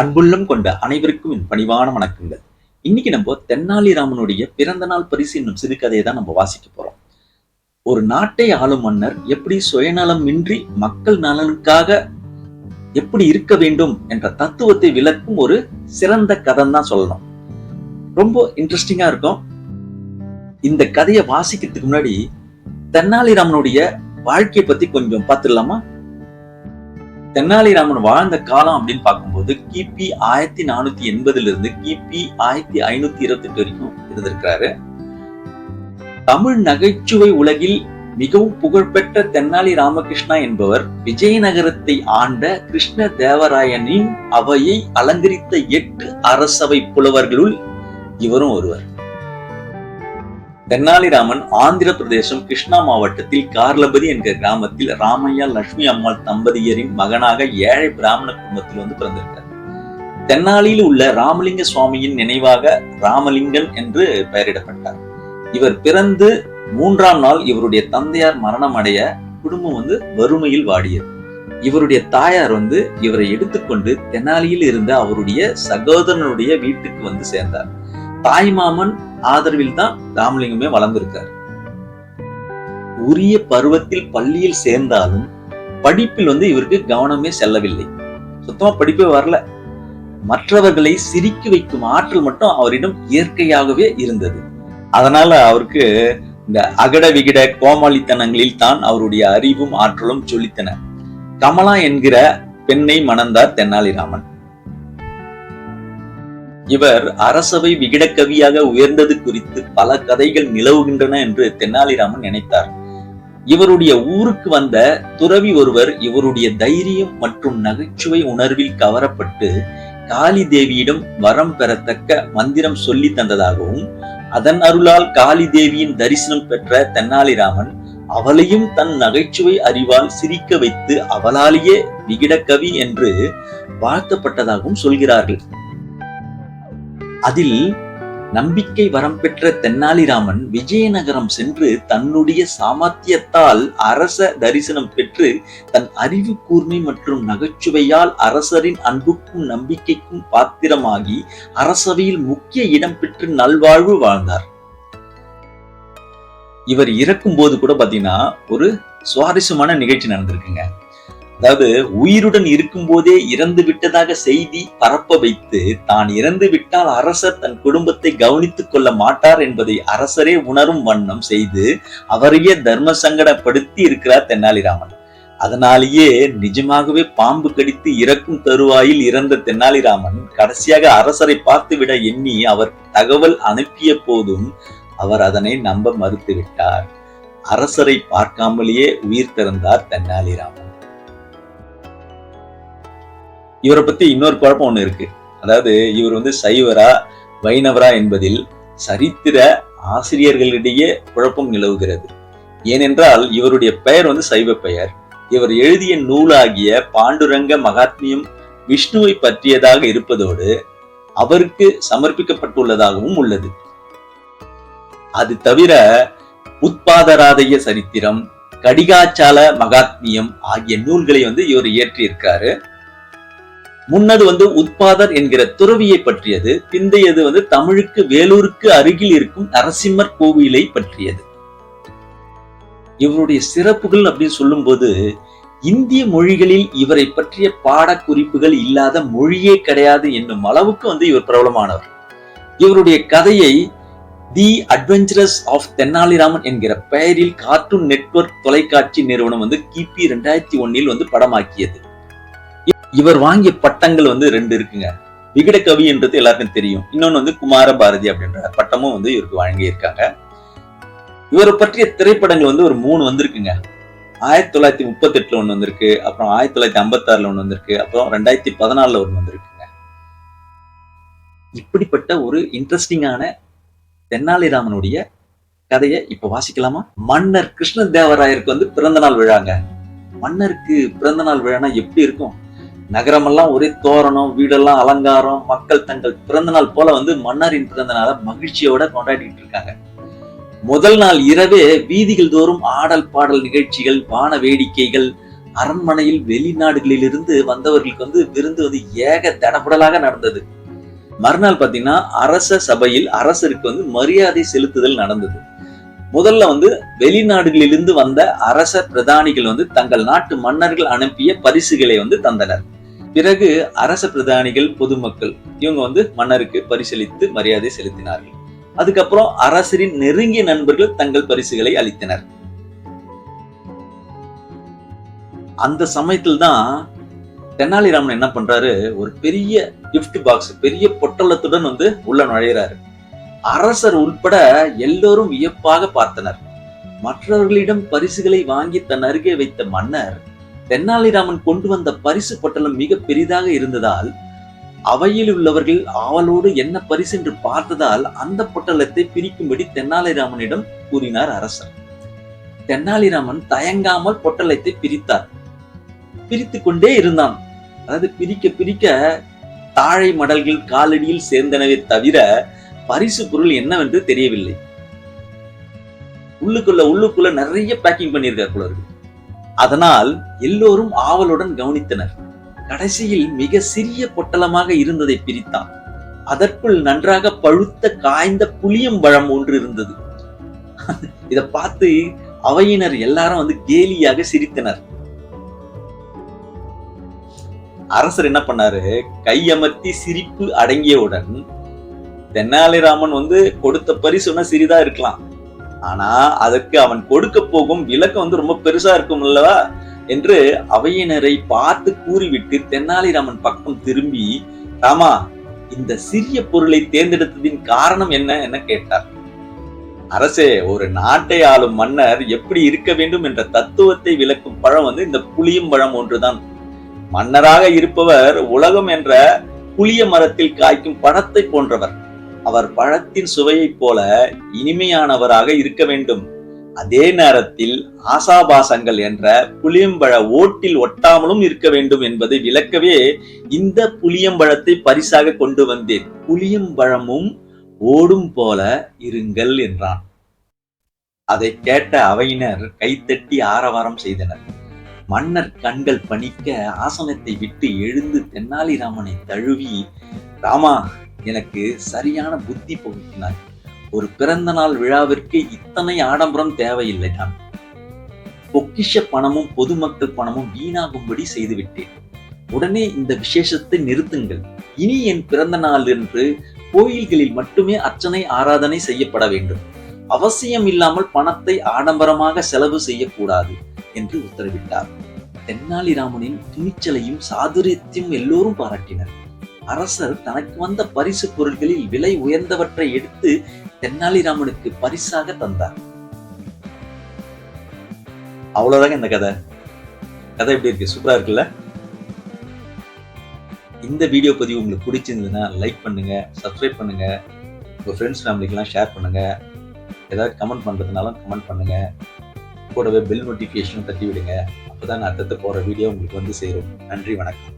அன்புள்ளம் கொண்ட அனைவருக்கும் என் பணிவான வணக்கங்கள். இன்னைக்கு நம்ம தென்னாலிராமனுடைய பிறந்த நாள் பரிசு என்னும் சிறுகதையை தான் நம்ம வாசிக்க போறோம். ஒரு நாட்டை ஆளும் மன்னர் எப்படி சுயநலம் இன்றி மக்கள் நலனுக்காக எப்படி இருக்க வேண்டும் என்ற தத்துவத்தை விளக்கும் ஒரு சிறந்த கதை தான் சொல்லணும். ரொம்ப இன்ட்ரெஸ்டிங்கா இருக்கும். இந்த கதையை வாசிக்கிறதுக்கு முன்னாடி தென்னாலிராமனுடைய வாழ்க்கையை பத்தி கொஞ்சம் பார்த்துடலாமா? தென்னாலிராமன் வாழ்ந்த காலம் அப்படின்னு பார்க்கும்போது கிபி ஆயிரத்தி நானூத்தி எண்பதுல இருந்து கிபி ஆயிரத்தி ஐநூத்தி இருபத்தி எட்டு வரைக்கும் இருந்திருக்கிறாரு. தமிழ் நகைச்சுவை உலகில் மிகவும் புகழ்பெற்ற தென்னாலி ராமகிருஷ்ணா என்பவர் விஜயநகரத்தை ஆண்ட கிருஷ்ண தேவராயனின் அவையை அலங்கரித்த எட்டு அரசவை புலவர்களுள் இவரும் ஒருவர். தென்னாலிராமன் ஆந்திர பிரதேசம் கிருஷ்ணா மாவட்டத்தில் கார்லபதி என்கிற கிராமத்தில் ராமையா லட்சுமி அம்மாள் தம்பதியரின் மகனாக ஏழை பிராமண குடும்பத்தில் வந்து பிறந்திருக்கார். தென்னாலியில் உள்ள ராமலிங்க சுவாமியின் நினைவாக ராமலிங்கன் என்று பெயரிடப்பட்டார். இவர் பிறந்து மூன்றாம் நாள் இவருடைய தந்தையார் மரணம் அடைய குடும்பம் வந்து வறுமையில் வாடியது. இவருடைய தாயார் வந்து இவரை எடுத்துக்கொண்டு தெனாலியில் இருந்த அவருடைய சகோதரனுடைய வீட்டுக்கு வந்து சேர்ந்தார். தாய்மாமன் ஆதரவில் தான் ராமலிங்கமே வளர்ந்திருக்கார். உரிய பருவத்தில் பள்ளியில் சேர்ந்தாலும் படிப்பில் வந்து இவருக்கு கவனமே செல்லவில்லை. சுத்தமா படிப்பே வரல. மற்றவர்களை சிரிக்க வைக்கும் ஆற்றல் மட்டும் அவரிடம் இயற்கையாகவே இருந்தது. அதனால அவருக்கு இந்த அகட விகிட கோமாளித்தனங்களில் தான் அவருடைய அறிவும் ஆற்றலும் சொல்லித்தன. கமலா என்கிற பெண்ணை மணந்தார் தென்னாலிராமன். இவர் அரசவை விகிடக்கவியாக உயர்ந்தது குறித்து பல கதைகள் நிலவுகின்றன என்று தென்னாலிராமன் நினைத்தார். இவருடைய ஊருக்கு வந்த துறவி ஒருவர் இவருடைய தைரியம் மற்றும் நகைச்சுவை உணர்வில் கவரப்பட்டு காளி தேவியிடம் வரம் பெறத்தக்க மந்திரம் சொல்லி தந்ததாகவும் அதன் அருளால் காளி தேவியின் தரிசனம் பெற்ற தென்னாலிராமன் அவளையும் தன் நகைச்சுவை அறிவால் சிரிக்க வைத்து அவளாலேயே விகிடக்கவி என்று வாழ்த்தப்பட்டதாகவும் சொல்கிறார்கள். அதில் நம்பிக்கை வரம் பெற்ற தென்னாலிராமன் விஜயநகரம் சென்று தன்னுடைய சாமர்த்தியத்தால் அரச தரிசனம் பெற்று தன் அறிவு கூர்மை மற்றும் நகைச்சுவையால் அரசரின் அன்புக்கும் நம்பிக்கைக்கும் பாத்திரமாகி அரசவையில் முக்கிய இடம் பெற்று நல்வாழ்வு வாழ்ந்தார். இவர் இறக்கும் போது கூட பாத்தீங்கன்னா ஒரு சுவாரஸ்யமான நிகழ்ச்சி நடந்திருக்குங்க. அதாவது உயிருடன் இருக்கும் போதே இறந்து விட்டதாக செய்தி பரப்ப வைத்து தான் இறந்து விட்டால் அரசர் தன் குடும்பத்தை கவனித்துக் கொள்ள மாட்டார் என்பதை அரசரே உணரும் வண்ணம் செய்து அவரையே தர்ம சங்கடப்படுத்தி இருக்கிறார் தென்னாலிராமன். அதனாலேயே நிஜமாகவே பாம்பு கடித்து இறக்கும் தருவாயில் இறந்த தென்னாலிராமன் கடைசியாக அரசரை பார்த்துவிட எண்ணி அவர் தகவல் அனுப்பிய போதும் அவர் அதனை நம்ப மறுத்துவிட்டார். அரசரை பார்க்காமலேயே உயிர் திறந்தார் தென்னாலிராமன். இவரை பத்தி இன்னொரு குழப்பம் ஒண்ணு இருக்கு. அதாவது இவர் வந்து சைவரா வைணவரா என்பதில் சரித்திர ஆசிரியர்களிடையே குழப்பம் நிலவுகிறது. ஏனென்றால் இவருடைய பெயர் வந்து சைவ பெயர். இவர் எழுதிய நூலாகிய பாண்டுரங்க மகாத்மியம் விஷ்ணுவை பற்றியதாக இருப்பதோடு அவருக்கு சமர்ப்பிக்கப்பட்டுள்ளதாகவும் உள்ளது. அது தவிர உத்பாதராதய சரித்திரம் கடிகாச்சால மகாத்மியம் ஆகிய நூல்களை வந்து இவர் இயற்றியிருக்காரு. முன்னது வந்து உத்பாதர் என்கிற துறவியை பற்றியது பிந்தையது வந்து தமிழுக்கு வேலூருக்கு அருகில் இருக்கும் நரசிம்மர் கோவிலை பற்றியது. இவருடைய சிறப்புகள் அப்படின்னு சொல்லும்போது இந்திய மொழிகளில் இவரை பற்றிய பாடக்குறிப்புகள் இல்லாத மொழியே கிடையாது என்னும் அளவுக்கு வந்து இவர் பிரபலமானவர். இவருடைய கதையை தி அட்வென்ச்சரஸ் ஆஃப் தென்னாலிராமன் என்கிற பெயரில் கார்ட்டூன் நெட்வொர்க் தொலைக்காட்சி நிறுவனம் வந்து கிபி ரெண்டாயிரத்தி ஒன்னில் வந்து படமாக்கியது. இவர் வாங்கிய பட்டங்கள் வந்து ரெண்டு இருக்குங்க. விகட கவி என்றது எல்லாருக்கும் தெரியும். இன்னொன்னு வந்து குமார பாரதி அப்படின்ற பட்டமும் வந்து இவருக்கு வழங்கியிருக்காங்க. இவரை பற்றிய திரைப்படங்கள் வந்து ஒரு மூணு வந்திருக்குங்க. ஆயிரத்தி தொள்ளாயிரத்தி முப்பத்தி எட்டுல ஒண்ணு வந்திருக்கு. அப்புறம் ஆயிரத்தி தொள்ளாயிரத்தி ஐம்பத்தி ஆறுல ஒண்ணு வந்திருக்கு. அப்புறம் ரெண்டாயிரத்தி பதினாலுல ஒண்ணு வந்திருக்குங்க. இப்படிப்பட்ட ஒரு இன்ட்ரெஸ்டிங்கான தென்னாலிராமனுடைய கதையை இப்ப வாசிக்கலாமா? மன்னர் கிருஷ்ண தேவராயருக்கு வந்து பிறந்த நாள் விழாங்க. மன்னருக்கு பிறந்த நாள் விழானா எப்படி இருக்கும்? நகரமெல்லாம் ஒரே தோரணம் வீடெல்லாம் அலங்காரம் மக்கள் தங்கள் பிறந்த நாள் போல வந்து மன்னரின் பிறந்தநாளை மகிழ்ச்சியோட கொண்டாடிட்டு இருக்காங்க. முதல் நாள் இரவே வீதிகள் தோறும் ஆடல் பாடல் நிகழ்ச்சிகள் வான வேடிக்கைகள் அரண்மனையில் வெளிநாடுகளிலிருந்து வந்தவர்களுக்கு வந்து விருந்து வந்து ஏக தடபுடலாக நடந்தது. மறுநாள் பாத்தீங்கன்னா அரச சபையில் அரசருக்கு வந்து மரியாதை செலுத்துதல் நடந்தது. முதல்ல வந்து வெளிநாடுகளிலிருந்து வந்த அரச பிரதானிகள் வந்து தங்கள் நாட்டு மன்னர்கள் அனுப்பிய பரிசுகளை வந்து தந்தனர். பிறகு அரச பிரதானிகள் பொதுமக்கள் இவங்க வந்து மன்னருக்கு பரிசளித்து மரியாதை செலுத்தினார்கள். அதுக்கப்புறம் அரசரின் நெருங்கிய நண்பர்கள் தங்கள் பரிசுகளை அளித்தனர். அந்த சமயத்தில் தான் தென்னாலிராமன் என்ன பண்றாரு? ஒரு பெரிய கிஃப்ட் பாக்ஸ் பெரிய பொட்டலத்துடன் வந்து உள்ள நுழையிறாரு. அரசர் உட்பட எல்லோரும் வியப்பாக பார்த்தனர். மற்றவர்களிடம் பரிசுகளை வாங்கி தன் அருகே வைத்த மன்னர் தென்னாலிராமன் கொண்டு வந்த பரிசு பொட்டலம் மிக பெரிதாக இருந்ததால் அவையில் உள்ளவர்கள் ஆவலோடு என்ன பரிசு என்று பார்த்ததால் அந்த பொட்டலத்தை பிரிக்கும்படி தென்னாலிராமனிடம் கூறினார் அரசர். தென்னாலிராமன் தயங்காமல் பொட்டலத்தை பிரித்தார். பிரித்து கொண்டே இருந்தான். அதாவது பிரிக்க பிரிக்க தாழை மடல்கள் காலடியில் சேர்ந்தனவே தவிர பரிசு பொருள் என்னவென்று தெரியவில்லை. உள்ளுக்குள்ள உள்ளுக்குள்ள நிறைய பேக்கிங் பண்ணியிருக்கார் போல இருக்கு. அதனால் எல்லோரும் ஆவலுடன் கவனித்தனர். கடைசியில் மிக சிறிய பொட்டலமாக இருந்ததை பிரித்தான். அதற்குள் நன்றாக பழுத்த காய்ந்த புளியம் பழம் ஒன்று இருந்தது. இத பார்த்து அவையினர் எல்லாரும் வந்து கேலியாக சிரித்தனர். அரசர் என்ன பண்ணாரு? கையமர்த்தி சிரிப்பு அடங்கியவுடன் தென்னாலிராமன் வந்து கொடுத்த பரிசுனா சிறிதா இருக்கலாம். ஆனா அதற்கு அவன் கொடுக்க போகும் விளக்கம் வந்து ரொம்ப பெருசா இருக்கும் அல்லவா? என்று அவையினரை பார்த்து கூறிவிட்டு தென்னாலிராமன் பக்கம் திரும்பி ராமா இந்த சிறிய பொருளை தேர்ந்தெடுத்ததின் காரணம் என்ன? என கேட்டார். அரசே ஒரு நாட்டை ஆளும் மன்னர் எப்படி இருக்க வேண்டும் என்ற தத்துவத்தை விளக்கும் பழம் வந்து இந்த புளியும் பழம் ஒன்றுதான். மன்னராக இருப்பவர் உலகம் என்ற புளிய மரத்தில் காய்க்கும் பழத்தை போன்றவர். அவர் பழத்தின் சுவையைப் போல இனிமையானவராக இருக்க வேண்டும். அதே நேரத்தில் ஆசாபாசங்கள் என்ற புளியம்பழ ஓட்டில் ஒட்டாமலும் இருக்க வேண்டும் என்பதை விளக்கவே இந்த புளியம்பழத்தை பரிசாக கொண்டு வந்தேன். புளியம்பழமும் ஓடும் போல இருங்கள் என்றான். அதை கேட்ட அவையினர் கைத்தட்டி ஆரவாரம் செய்தனர். மன்னர் கண்கள் பணிக்க ஆசனத்தை விட்டு எழுந்து தென்னாலிராமனை தழுவி ராமா எனக்கு சரியான புத்தி புகுத்தினார். ஒரு பிறந்த நாள் விழாவிற்கு இத்தனை ஆடம்பரம் தேவையில்லை தான். பொக்கிஷ பணமும் பொதுமக்கள் பணமும் வீணாகும்படி செய்துவிட்டேன். உடனே இந்த விசேஷத்தை நிறுத்துங்கள். இனி என் பிறந்த நாள் என்று கோயில்களில் மட்டுமே அர்ச்சனை ஆராதனை செய்யப்பட வேண்டும். அவசியம் இல்லாமல் பணத்தை ஆடம்பரமாக செலவு செய்யக்கூடாது என்று உத்தரவிட்டார். தென்னாலிராமனின் துணிச்சலையும் சாதுரியத்தையும் எல்லோரும் பாராட்டினர். அரசர் தனக்கு வந்த பரிசு பொருட்களில் விலை உயர்ந்தவற்றை எடுத்து தென்னாலிராமனுக்கு பரிசாக தந்தார். அவ்வளவுதாங்க இந்த கதை. கதை எப்படி இருக்கு? சூப்பரா இருக்குல்ல? இந்த வீடியோ பதிவு உங்களுக்கு பிடிச்சிருந்ததுன்னா லைக் பண்ணுங்க சப்ஸ்கிரைப் பண்ணுங்க உங்க ஃப்ரெண்ட்ஸ் ஃபேமிலிக்கெல்லாம் ஷேர் பண்ணுங்க. ஏதாவது கமெண்ட் பண்றதுனாலும் கமெண்ட் பண்ணுங்க. கூடவே பெல் நோட்டிஃபிகேஷனும் தட்டி விடுங்க. அப்பதான் நான் அடுத்தடுத்து போற வீடியோ உங்களுக்கு வந்து சேரும். நன்றி வணக்கம்.